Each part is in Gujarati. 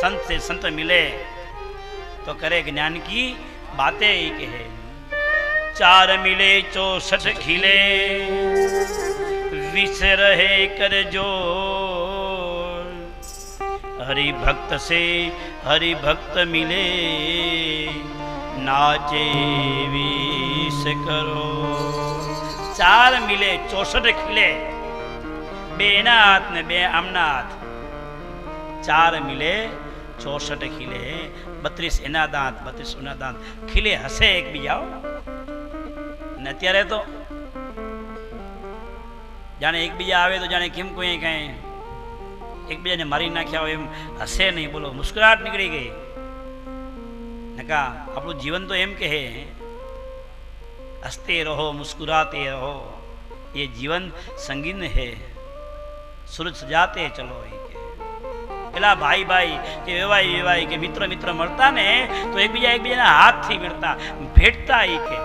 संत से संत मिले तो करे ज्ञान की बातें ही कहे चार मिले चौसठ खिले विष रहे कर जो हरि भक्त से हरि भक्त मिले नाचे विष करो ચાર મિલે ચોસઠ ખીલે બે એના હાથ ને બે આમના હાથ चार मिले, चौसठ खिले, बत्रीस एना दांत, बत्रीस उना दांत। खिले, हसे, एक बीजाओ अत्यारे तो। जाने एक बीजा आए तो जाने किम कोई कहें। एक बीजा ने मरी नाख्या हो हसे नहीं, बोलो, मुस्कुराहट निकली गई। नका आप जीवन तो एम कहे हसते रहो, मुस्कुराते रहो। ये जीवन संगीन है। सूरज सजाते चलो एक પેલા ભાઈ ભાઈ કે વેવાય વેવાય કે મિત્ર મિત્ર મળતા ને, તો એકબીજા એકબીજાના હાથથી મળતા, ભેટતા એ કે.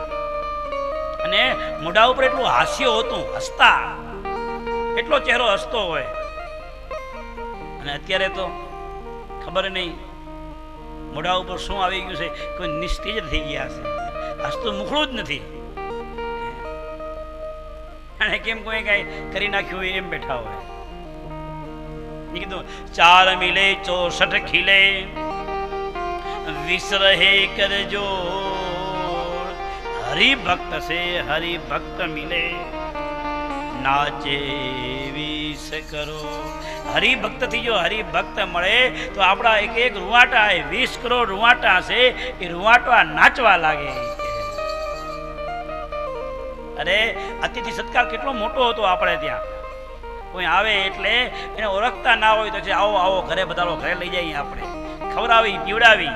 અને મોઢા ઉપર એટલું હાસ્ય હતું, હસતા. એટલો ચહેરો હસતો હોય. અને અત્યારે તો ખબર નહીં મોઢા ઉપર શું આવી ગયું છે, કોઈ નિસ્તેજ થઈ ગયા છે. હસતું મુખડું જ નથી. અને કેમ કોઈ કઈ કરી નાખ્યું હોય એમ બેઠા હોય. કીધું ચાર મિલે ચોસઠ ખીલે વિસ રહે કરજો હરિભક્ત સે હરિભક્ત મિલે નાચે વિસ કરો હરિભક્તથી જો હરિભક્ત મળે તો આપણા એક એક રૂવાટા એ વીસ કરોડ રૂવાટા છે એ રૂવાટા નાચવા લાગે અરે અતિથિ સત્કાર કેટલો મોટો હતો આપણે ત્યાં કોઈ આવે એટલે એને ઓળખતા ના હોય તો છે આવો આવો ઘરે બધાનો ઘરે લઈ જઈએ આપણે. ખવડાવી, પીવડાવી.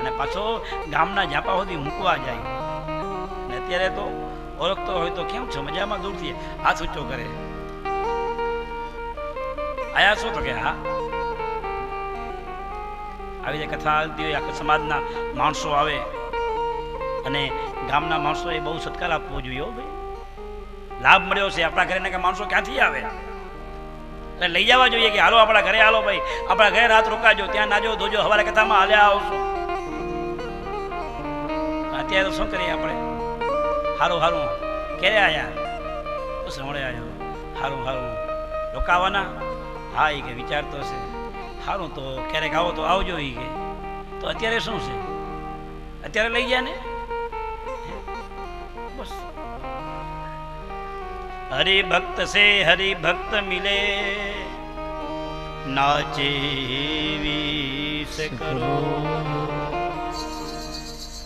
અને પાછો ગામના જાપા સુધી મૂકવા જાય. ને અત્યારે તો ઓળખતો હોય તો કેમ છો? મજામાં? દૂર થઈએ હાથ ઊંચો કરે. આયા શું તો કે હા. આવી રીતે કથા આવતી હોય, આખા સમાજના માણસો આવે. અને ગામના માણસોએ બહુ સત્કાર આપવો જોઈએ હો ભાઈ. લાભ મળ્યો છે આપણા ઘરે કે માણસો ક્યાંથી આવે? એટલે લઈ જવા જોઈએ કે હાલો આપણા ઘરે હાલો ભાઈ. આપણા ઘરે રાત રોકાજો, ત્યાં નાજો ધોજો, હવારે કથામાં હાલ્યા આવશો. અત્યારે તો શું કરીએ આપણે? હારું હારું. ક્યારે આવ્યા હમણાં આવ્યો હારું હારું. રોકાવાના? હા એ કે વિચારતો છે. સારું તો ક્યારેક આવો તો આવજો એ કે. તો અત્યારે શું છે? અત્યારે લઈ ગયા ને? हरि भक्त से हरि भक्त मिले नाचे वीस करो